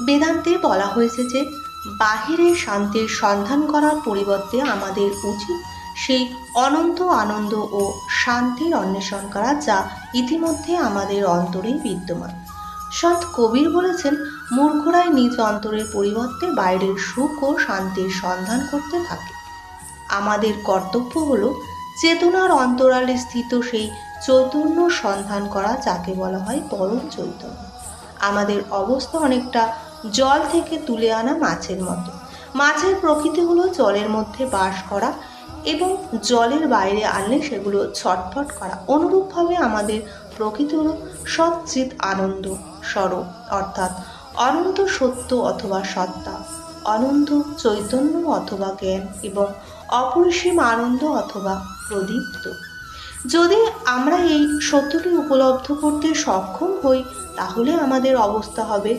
বেদান্তে বলা হয়েছে যে বাহিরের শান্তির সন্ধান করার পরিবর্তে আমাদের উচিত সেই অনন্ত আনন্দ ও শান্তির অন্বেষণ করা যা ইতিমধ্যে আমাদের অন্তরেই বিদ্যমান। সন্ত কবির বলেছেন, মূর্খরাই নিজ অন্তরের পরিবর্তে বাইরের সুখ ও শান্তির সন্ধান করতে থাকে। আমাদের কর্তব্য হল চেতনার অন্তরালে স্থিত সেই চৈতন্য সন্ধান করা যাকে বলা হয় পরম চৈতন্য। আমাদের অবস্থা অনেকটা জল থেকে তুলে আনা মাছের মতো। মাছের প্রকৃতি হলো জলের মধ্যে বাস করা এবং জলের বাইরে আনলে সেগুলো ছটফট করা অনুরূপভাবে আমাদের প্রকৃতি হলো সচ্চিত আনন্দ স্বরূপ। অর্থাৎ অনন্ত সত্য অথবা সত্তা, অনন্ত চৈতন্য অথবা জ্ঞান এবং অপরিসীম আনন্দ অথবা প্রদীপ্ত। যদি আমরা এই সত্যটি উপলব্ধ করতে সক্ষম হই, তাহলে আমাদের অবস্থা হবে